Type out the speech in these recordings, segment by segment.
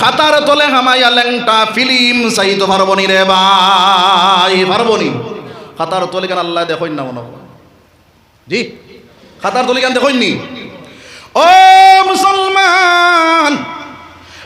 খাতার তলে হামাইয়া ল্যাংটা ফিলিম চাইতো ভারবনি রে ভাই ভারবনি খাতার তলে কেন আল্লাহ দেখই না মনে। জি, খাতার তলে কেন দেখুন নি ও মুসলমান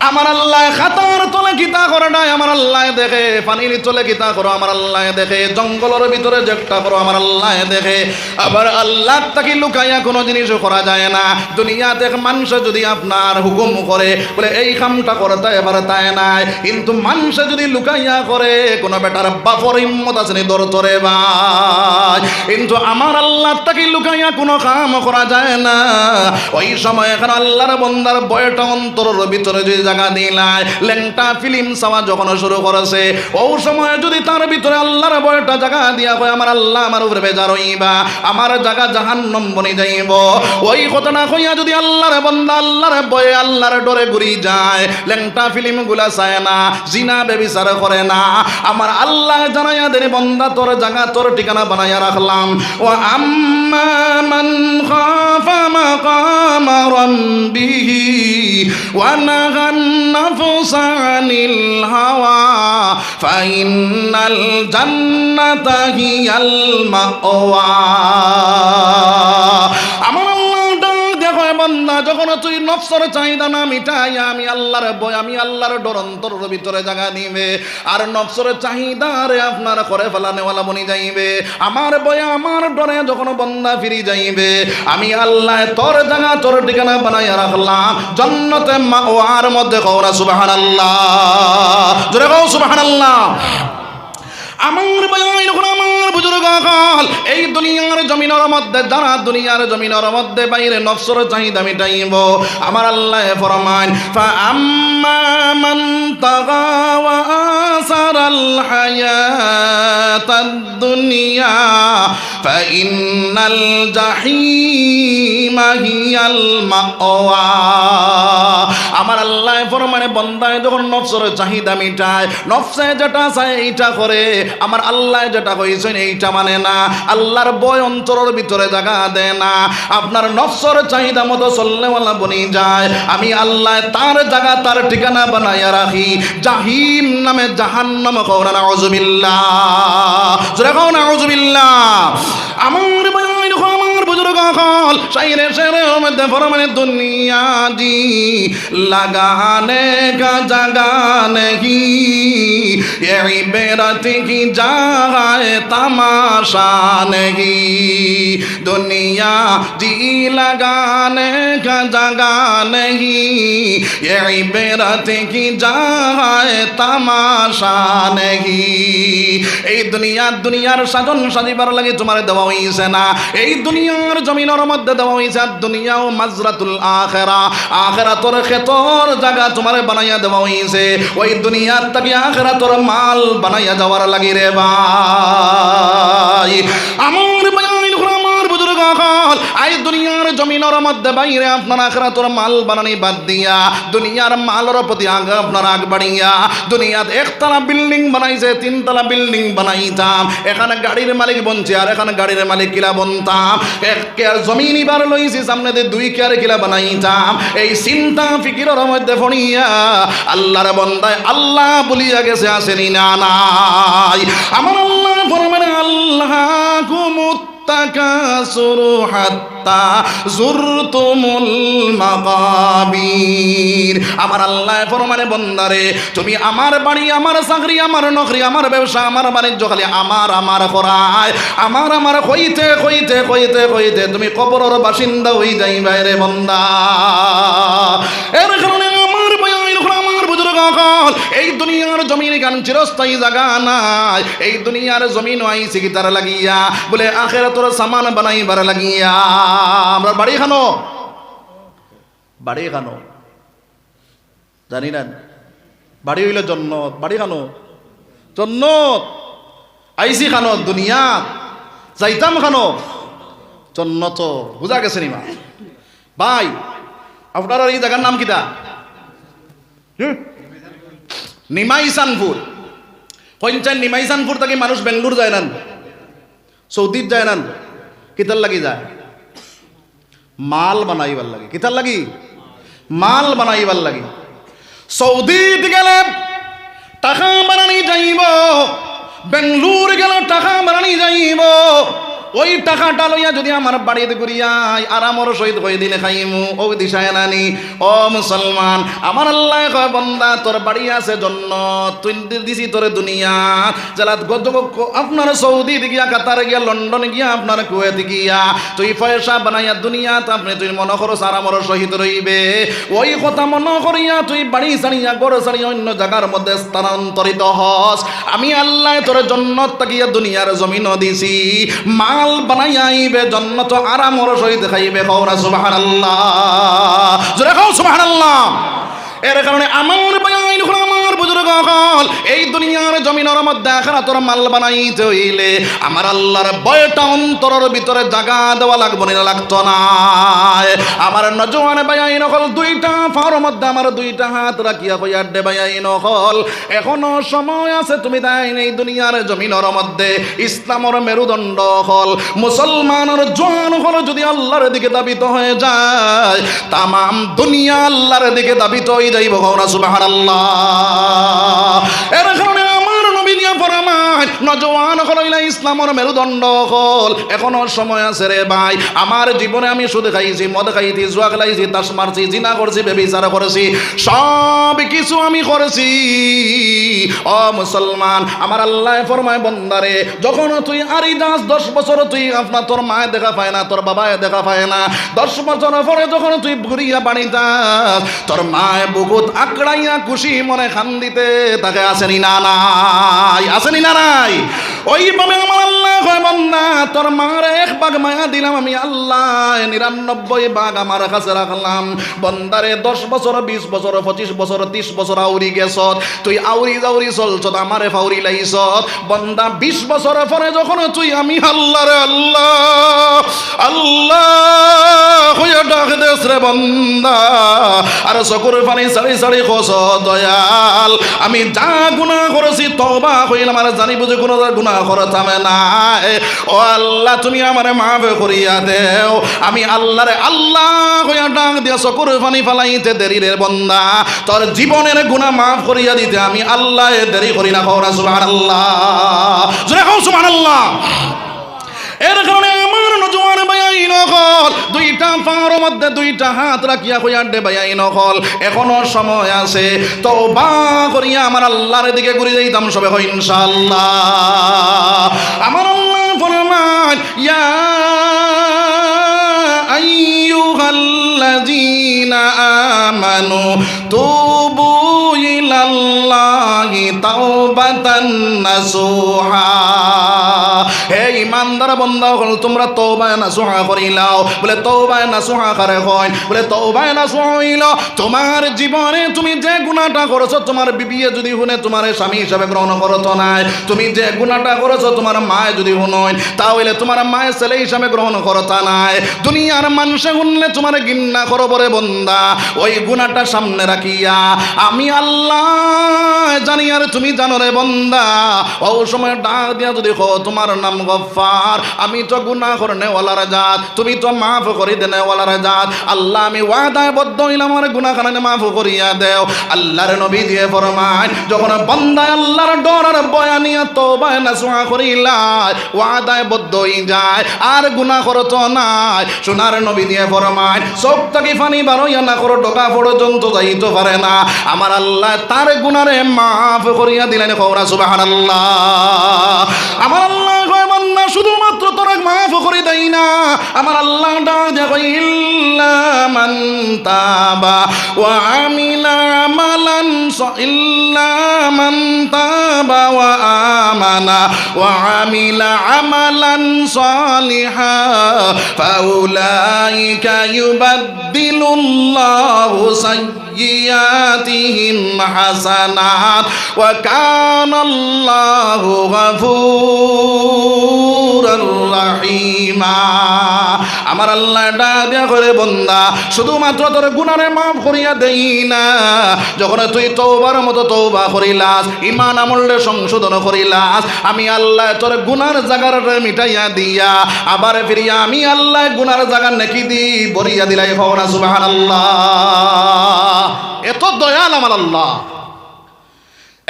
আমার আল্লাহ খাতার তলে কিতা করে নাই, আমার আল্লাহ দেখে। পানির তলে কিতা করো, আমার আল্লাহ দেখে। জঙ্গলের ভিতরে যেটা করো, আমার আল্লাহ দেখে। আবার আল্লাহ তাকে লুকাইয়া কোনো জিনিস করা যায় না। দুনিয়াতে মানুষ যদি আপনার হুকুম করে, বলে, এই কামটা করতে এবার তাই নাই। কিন্তু মানুষ যদি লুকাইয়া করে, কোনো বেটার বাপর হিম্মত আছে নি দর তরে ভাই। কিন্তু আমার আল্লাহ তাকে লুকাইয়া কোনো কাম করা যায় না। ওই সময় এখন আল্লাহর বন্দার বয়টা অন্তরের ভিতরে যদি জায়গা দিলাই ল্যাংটা ফিল্ম চাওয়া যখন শুরু করেছে, ও সময় যদি তার ভিতরে আল্লাহর বয়টা জায়গা দিয়া কয়, আমার আল্লাহ আমার উপরে বেজার হইবা আমার জায়গা জাহান্নম বনি যাইব। ওই ঘটনা কইয়া যদি আল্লাহর বন্দা আল্লাহর বয়ে আল্লাহর ডরে ঘুরি যায় ল্যাংটা ফিল্মগুলা চায় না, জিনা বেবিচার করে না। আমার আল্লাহ জানাইয়া দেন, বন্দা, তোর জায়গা, তোর ঠিকানা বানাইয়া রাখলাম। ও আম্মা মান খাফা মাকাম রাব্বিহি ونهى النفس عن الهوى فإن الجنة هي المأوى. বান্দা, যখন তুই নফসর চাহিদা না মিটাই, আমি আল্লাহর বই আমি আল্লাহর ডর অন্তরের ভিতরে জায়গা নিবে আর নফসর চাহিদা রে আপনার করে ফেলানেওয়ালা বনি যাইবে। আমার বয়ে আমার ডরে যখন বন্দা ফিরি যাইবে, আমি আল্লাহ তোর জায়গা, তোর ঠিকানা বানাইয়া রাখলাম। জন্নতে মা ওয়ার মধ্যে কৌরা সুবাহান আল্লাহ জোরে কৌ সুবাহান আল্লাহ আমার বয়ান যখন বুজুর্গ হল এই দুনিয়ার জমিনের মধ্যে, যারা দুনিয়ার জমিনের মধ্যে বাইরে নফসর চাহিদা মিটাইব, আমার আল্লাহ ফরমান ফা আম্মা মান তাগা ওয়া দুনিয়া ইন্নাল জাহিমা হিয়াল মাওয়া আমার আল্লাহ ফরমানে, বন্দায় যখন নফসর চাহিদা মিটায়, নফসে যেটা চায় এইটা করে। আমার আল্লাহ যেটা কইছেন এইটা মানে না। আল্লাহর বয় অন্তরের ভিতরে জায়গা দেয় না। আপনার নফসর চাহিদা মতো চললেওয়ালা বনি যায়। আমি আল্লাহ তার জায়গা, তার ঠিকানা বানাইয়া রাখি। জাহিম নামে জাহান্নাম কওনা নাউজুবিল্লাহ জোরে কও নাউজুবিল্লাহ আমার বহল সাইরে সেরে মধ্যে ফরমানে দুনিয়া দি, লাগানে গাজা গানে কি এই বেড়াতে কি জাগায় তামাশা নেহি? দুনিয়া দি লাগানে গাজা গানে নেহি এই বেড়াতে কি জাগায় তামাশা নেহি? এই দুনিয়া দুনিয়ার সাজন সাজিবার লাগে তোমার দেওয়া হইছে না। এই দুনিয়ার জমিনের মধ্যে দেওয়া হয়েছে দুনিয়াও মাজরাতুল আখেরা। আখেরা তোর খেতর জায়গা তোমার বানাইয়া দেওয়া হয়েছে। ওই দুনিয়ার তাকে আখেরা তোর মাল বানাইয়া যাওয়ার লাগি রে ভাই। আমার কল আই দুনিয়ার জমিনের মধ্যে বাইরে আপনার আখেরা তোর মাল বানানি বাদ দিয়া, দুনিয়ার মালের প্রতি আগ আপনার আগ বাড়িয়া, দুনিয়াত একতলা বিল্ডিং বানাইছে, তিনতলা বিল্ডিং বানাইতাম, এখানে গাড়ির মালিক বনছে আর এখানে গাড়ির মালিক কিলা বনতাম, এক কেয়ার জমিন এবার লইছি, সামনে দিয়ে দুই কেয়ার কিলা বানাইতাম, এই চিন্তা ফিকিরের মধ্যে ফণিয়া আল্লাহর বন্দায় আল্লাহ বলিয়া গেছে, আসেনি না নাই। আমার আল্লাহ ফরমান, আল্লাহ কুমুত التكاثر حتى زرتم المقابر আমার আল্লাহ ফরমানে বন্দারে তুমি আমার বাড়ি আমার চাকরি আমার নকরি আমার ব্যবসা আমার বাণিজ্য খালি আমার আমার করায় আমার আমার কইতে কইতে কইতে কইতে তুমি কবরের বাসিন্দা হই যাইবা রে বন্দা এর কারণে আমার বয়ান কল এই দুনিয়ার জমিন গান চিরস্থায়ী জায়গা নাই। এই দুনিয়ার জমিন আইছি কি তার লাগিয়া। বলে আখের তোর সামান বানাইবার লাগিয়া। আমরা বাড়ি খানো? বাড়ি খানো। জানি না। বাড়ি হইলে জন্নত। বাড়ি খানো? জন্নত। আইসি খানো দুনিয়া যাইতাম খানো? জন্নত। বুঝা গেছে নিমা ভাই, আপনার এই জায়গার নাম হুম? নিমাইসানপুর। কইনচান নিমাইসানপুর থেকে মানুষ বেঙ্গলোর যায় না সৌদিত যায় না কিতার লাগি যায়। মাল বানাইবার লাগে কিতার লাগি? মাল বানাইবার লাগে। সৌদিতে গেলে টাকা বানানি যাইব, বেঙ্গলুর গেলে টাকা বানানি যাইব। ওই টাকাটা লইয়া যদি আমার বাড়িতে করিয়াই আর আমার সহিত হয়ে দিনে খাইমু। ও দিশায় নানি, ও মুসলমান, আমার আল্লাহ কয়, বন্দা, তোর বাড়ি আছে জন্য তুই দিছি তোর দুনিয়া। জেলাত গত আপনার সৌদি গিয়া, কাতার গিয়া, লন্ডন গিয়া, আপনার কুয়েত গিয়া। তুই পয়সা বানাইয়া দুনিয়াত আপনি তুই মনে করো আর আমার সহিত রইবে। ওই কথা মনে করিয়া তুই বাড়ি সারিয়া গড় সারিয়া অন্য জায়গার মধ্যে স্থানান্তরিত হস। আমি আল্লাহ তোর জন্নত তাকিয়া দুনিয়ার জমিন দিছি। মাল বানাইয়া আইবে, জন্নত আরামর সহিত খাইবে কৌরা সুবাহান আল্লাহ জোরে খাও সুবাহান আল্লাহ এর কারণে আমার বায়াইন হল এই দুনিয়ার জমিনের মধ্যে আখানা তোর মাল বানাইতে হইলে আমার আল্লাহর বয়টা অন্তরের ভিতরে জাগা দেওয়া লাগবো না লাগতো না। আমার নজওয়ান বায়াইন হল দুইটা ফার মধ্যে আমার দুইটা হাত রাখিয়া কইয়া ডে বায়াইন হল এখনও সময় আছে, তুমি তাই এই দুনিয়ার জমিনের মধ্যে। ইসলামর মেরুদণ্ড হল, মুসলমানের জোয়ান হল যদি আল্লাহর দিকে দাবিত হয়ে যায়, তামাম দুনিয়া আল্লাহর দিকে দাবিত হয়ে যাইব গৌরা সুবাহান আল্লাহ এর কারণে নজওয়ান হল ইসলামর মেরুদণ্ড হল। এখনও সময় আছে রে ভাই। আমার জীবনে আমি সুদ খাইছি, মদ খাইছি, জুয়া খেলাইছি, তাস মারছি, জিনা করছি, বেবিচার করেছি, সব কিছু আমি করেছি। ও মুসলমান, আমার আল্লাহ ফরমায় বন্দারে যখন তুই আরি যাস দশ বছর তুই আপনার, তোর মায়ে দেখা পায় না, তোর বাবায় দেখা পায় না। দশ বছর পরে যখন তুই ঘুরিয়া বাড়ি যাস, তোর মায় বুকুত আকড়াইয়া খুশি মনে খান দিতে তাকে আসেনি না নাই? আসেনি না নাই? ওইভাবে আমার আল্লাহ তোর মার এক বাঘ মায়া দিলাম আমি আল্লাহ নিরানব্বই বাঘ আমার কাছে রাখলাম। বন্দারে দশ বছর, বিশ বছর, পঁচিশ বছর, তিরিশ বছর আউরি গেছ, তুই আউরি জাউরি চলছ আমারে ফাউরি লাইছ। বন্দা বিশ বছর পরে যখন তুই আমি আল্লাহ রে আল্লাহ আল্লাহ হইয়া ডাক দেশ রে বন্দা, আর চকুর পানি সারি সারি খস দয়াল, আমি যা গুণা করেছি তবা হইলাম, আর জানি বুঝে কোনো গুণা করে থামে নাই ও আল্লাহ, তুমি আমার মাফ করিয়া দেও। আমি আল্লাহরে আল্লাহ হইয়া ডাক দিয়া চকুর পানি ফালাইতে দেরি রে বন্দা। তোর জীবনের গুণা মাফ করিয়া দিতে আমি আল্লাহ দেরি করি না খবরা সুমান আল্লাহ সুমান আল্লাহ এর কারণে আমার নজওয়ান নকল দুইটা পাওয়ার মধ্যে দুইটা হাত রাখিয়া কইয়া ডে বায়াই নকল এখনও সময় আছে। তো বা করিয়া আমার আল্লাহর দিকে ঘুরে যাইতাম সবে হয় ইনশাআল্লাহ। আমার আল্লাহ ফরমান ইয়া আইয়ুহাল্লাযীনা আমানু তুবু ইলাল্লাহি তাওবাতান নাসুহা। ইমানদার বন্ধা হল, তোমরা তৌবায় না সুহা করিলাও বলে তৌবায় না সুহা করে হয়? বলে তৌবায় না হইল, তোমার জীবনে তুমি যে গুণাটা করেছ, তোমার বিবিয়ে যদি শুনে তোমার স্বামী হিসাবে গ্রহণ করতো নাই, তুমি যে গুণাটা করেছ, তোমার মায় যদি শুনয়, তাহলে তোমার মায়ের ছেলে হিসাবে গ্রহণ করতা নাই। দুনিয়ার মানুষে শুনলে তোমার গিন্না করো বরে বন্দা, ওই গুণাটা সামনে রাখিয়া। আমি আল্লাহ জানি আর তুমি জানো রে বন্দা, ও সময় ডাক দিয়া যদি তোমার নাম গফার আমি তো গুনাহ করে নেওয়ালার জাত, তুমি তো মাফ করে দে নেওয়ালার জাত। আল্লাহ, আমি ওয়াদায় বদ্ধ হইলাম, আমার গুনাহ খানে মাফ করিয়া দেও। আল্লাহর নবী দিয়ে ফরমায়, যখন বন্দা আল্লাহর ডর আর বয়ানিয়া তওবা নাসুহা করিলাই ওয়াদায় বদ্ধ হই যায়, আর গুনাহ করতো নাই। সোনার নবী দিয়ে ফরমায় সব তাকে ফানি বারোইয়া না করো ডকা পর্যন্ত যাইতে পারে না। আমার আল্লাহ তার গুনারে মাফ করিয়া দিলেন কৌরা আমার আল্লাহ শুধুমাত্র তোরা মাফ করে দেই না। আমার আল্লাহ দেখো মান তাবা ওয়া আমিলা আমালান ইল্লা মান তাবা ওয়া আমানা ওয়া আমিলা আমালান সালিহা ফাউলাইকা ইউবাদদিলুল্লাহু সাইয়্যাতিহিম হাসানাত ওয়া কানা গাফুরার রাহিমা. আমার আল্লাহ দিয়া করে, বন্দা, শুধুমাত্র তোর গুনারে মাফ করিয়া দেই না। যখন তুই তৌবার মতো তৌবা করিলাস ইমান আমলে সংশোধন করিলাস, আমি আল্লাহ তোর গুনার জাগার মিটাইয়া দিয়া, আবার ফিরিয়া আমি আল্লাহ গুনার জাগার নাকি দি বরিয়া দিলাই হওয়া সুবাহান আল্লাহ এত দয়াল আমার আল্লাহ।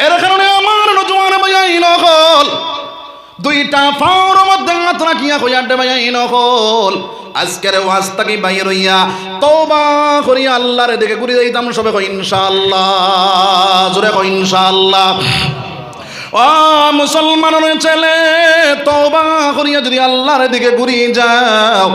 এর কারণে আমার নজওয়ান বাজাই নকল দুইটা ফাওর মধ্যে হাত রাখিয়া কইয়াডে বাজাই নকল। আজকের ওয়াজ থাকি বাইর হইয়া তওবা করিয়া আল্লাহর দিকে ঘুরে যাইতাম, সবে কই ইনশাআল্লাহ, জোরে কই ইনশাআল্লাহ। ও মুসলমানের ছেলে, তওবা করিয়া যদি আল্লাহর দিকে ঘুরি যাও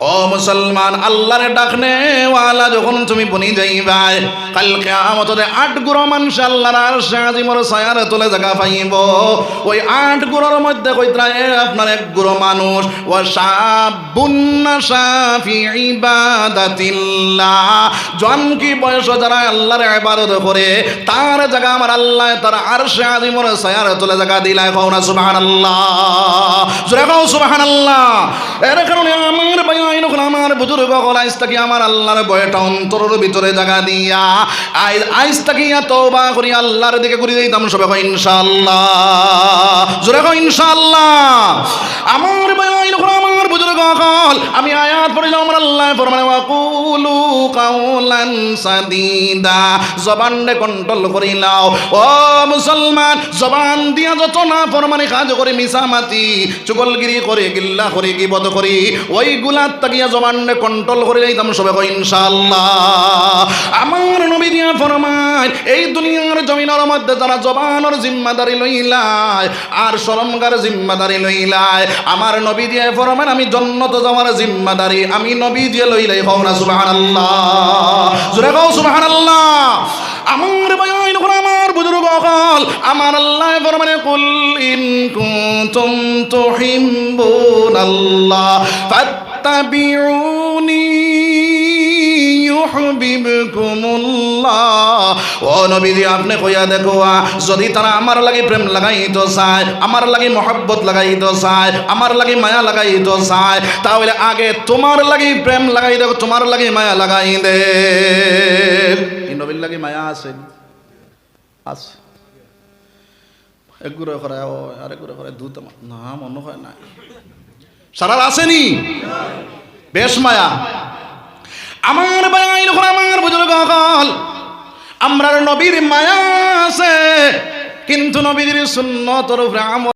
ও মুসলমান, আল্লাহরে ডাকনে ওয়ালা যখন তুমি বনি যাইবাই, কাল কিয়ামতরে আট গুরো মানুষ আল্লাহর আরশে আজিমর ছায়ার তোলে জায়গা পাইব। ওই আট গুরোর মধ্যে কইতরা, এ আপনার এক গুরো মানুষ ও শাবুন্না শাফি ইবাদাতিল্লাহ। জন কি বয়স যারা আল্লাহর ইবাদত করে, তার জায়গা আমার আল্লাহ, তার আরশে আজিমর ছায়ার তোলে জায়গা দিলাই কও না সুবহানাল্লাহ। জোরে কও সুবহানাল্লাহ। এর কারণে আমার ভাই আইন আমার বুজুর্গ হল আইস থাকি আমার আল্লাহর বয়টা অন্তরের ভিতরে জাগা দিয়া, আই আইস থাকি তওবা করি, আল্লাহর দিকে ঘুরে দিতাম সবে কই ইনশাআল্লাহ। জোরে কই ইনশাআল্লাহ। আমার আইন আমার বুজুর্গ হল, আমি আয়াত পড়িলাম আমার আল্লাহ ফরমানে, ওয়াকুলু কাউলান সাদিদা জবানরে কন্ট্রোল করি নাও। ও মুসলমান, জবান দিয়া যত না ফরমানে কাজ করে মিসামাতি চুগলগিরি করে, গিল্লা করে, গিবত করি ওই গুলাত তাকিয়া কন্ট্রোল করে সবে আমার নবী দিয়া ফরমান এই দুনিয়ার মধ্যে যারা জবানের জিম্মাদারি লইলায়, আর জিম্মাদারি লইলায়, আমার নবী দিয়ে ফরমান আমি জন্নত যাওয়ার জিম্মাদারি, আমি নবী দিয়ে লইলাই, হও না সুবহানাল্লাহ। জোরে কও সুবহানাল্লাহ। আমার বয়ান আমার বুজুর্গ হল আমার আল্লাহ ফরমানে, কুল ইন কুনতুম তুহিব্বুনাল্লাহ, ফাত্তাবিউনি ইউহিব্বুকুমুল্লাহ ও নবীজি, আপনি কইয়া দেখো যদি তারা আমার লাগি প্রেম লাগাইতো চায় আমার লাগি মহব্বত লাগাইতো চায় আমার লাগি মায়া লাগাইতো চায় তাহলে আগে তোমার লাগি প্রেম লাগাই দেখো, তোমার লাগি মায়া লাগাই দে। নবীর লাগি মায়া আছে আছে। একগুলো করে, ও আরেকগুলো করে দুধ না, মনে হয় না সারার আসেনি বেশ মায়া। আমার বায়াই যখন আমার বুজুর্গ হল আমরা নবীর মায়া আছে কিন্তু নবীর শূন্য তরফ